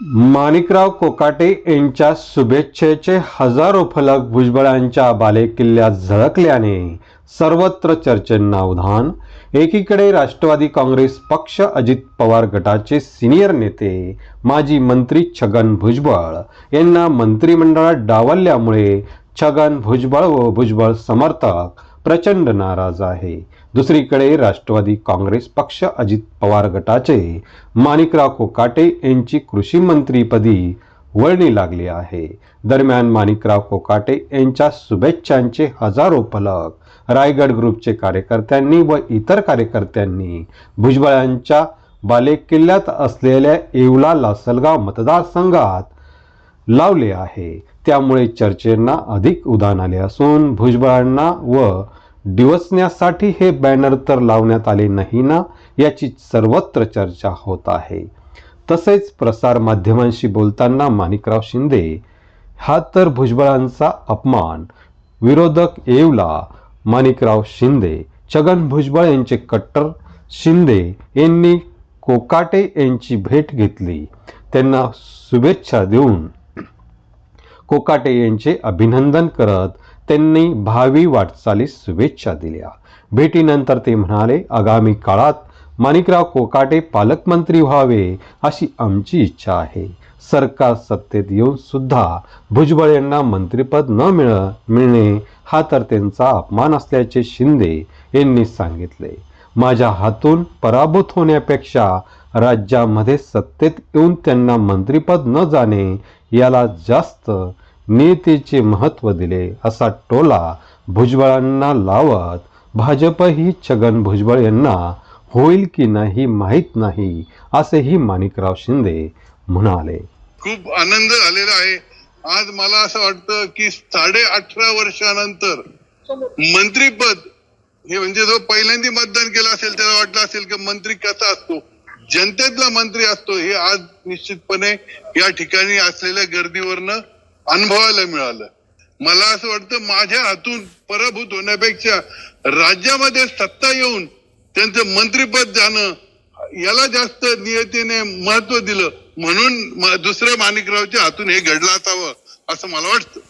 माणिकराव कोकाटे यांच्या शुभेच्छेचे हजारो फलक भुजबळांच्या बालेकिल्ल्यात झळकल्याने सर्वत्र चर्चेंना उधाण. एकीकडे राष्ट्रवादी काँग्रेस पक्ष अजित पवार गटाचे सिनियर नेते माजी मंत्री छगन भुजबळ. यांना मंत्रिमंडळात डावलल्यामुळे छगन भुजबळ व भुजबळ समर्थक प्रचंड नाराज आहे. दुसरीकडे राष्ट्रवादी काँग्रेस पक्ष अजित पवार गटाचे माणिकराव कोकाटे यांची कृषी मंत्रीपदी वळणी लागली आहे. दरम्यान माणिकराव कोकाटे यांच्या शुभेच्छांचे हजारो फलक रायगड ग्रुपचे कार्यकर्त्यांनी व इतर कार्यकर्त्यांनी भुजबळांच्या बालेकिल्ल्यात असलेल्या येवला लासलगाव मतदारसंघात लावले आहे. त्यामुळे चर्चेंना अधिक उदान आले असून भुजबळांना व डिवचण्यासाठी हे बॅनर तर लावण्यात आले नाही ना याची सर्वत्र चर्चा होत आहे. तसेच प्रसार माध्यमांशी बोलताना माणिकराव शिंदे हा तर भुजबळांचा अपमान. विरोधक येवला माणिकराव शिंदे छगन भुजबळ यांचे कट्टर शिंदे यांनी कोकाटे यांची भेट घेतली. त्यांना शुभेच्छा देऊन कोकाटे यांचे अभिनंदन करत त्यांनी भावी वाटचालीस शुभेच्छा दिल्या. भेटीनंतर ते म्हणाले आगामी काळात माणिकराव कोकाटे पालकमंत्री व्हावे अशी आमची इच्छा आहे. सरकार सत्तेत येऊन सुद्धा भुजबळ यांना मंत्रिपद न मिळ मिळणे हा तर त्यांचा अपमान असल्याचे शिंदे यांनी सांगितले. माझ्या हातून पराभूत होण्यापेक्षा राज्यामध्ये सत्तेत येऊन त्यांना मंत्रिपद न जाणे याला जास्त नीतीचे महत्त्व दिले असा टोला भुजबळांना लावत भाजपही छगन भुजबळ यांना होईल की नाही माहीत नाही असेही माणिकराव शिंदे म्हणाले. खूप आनंद झालेला आहे. आज मला असं वाटतं की साडे अठरा वर्षानंतर मंत्रीपद हे म्हणजे जो पहिल्यांदा मतदान केलं असेल त्याला वाटलं असेल की मंत्री कसा असतो जनतेतला मंत्री असतो हे आज निश्चितपणे या ठिकाणी असलेल्या गर्दीवरनं अनुभवायला मिळालं. मला असं वाटतं माझ्या हातून पराभूत होण्यापेक्षा राज्यामध्ये सत्ता येऊन त्यांचं मंत्रीपद जाणं याला जास्त नियतीने महत्त्व दिलं. म्हणून म- दुसऱ्या माणिकरावच्या हातून हे घडलं असावं असं मला वाटतं.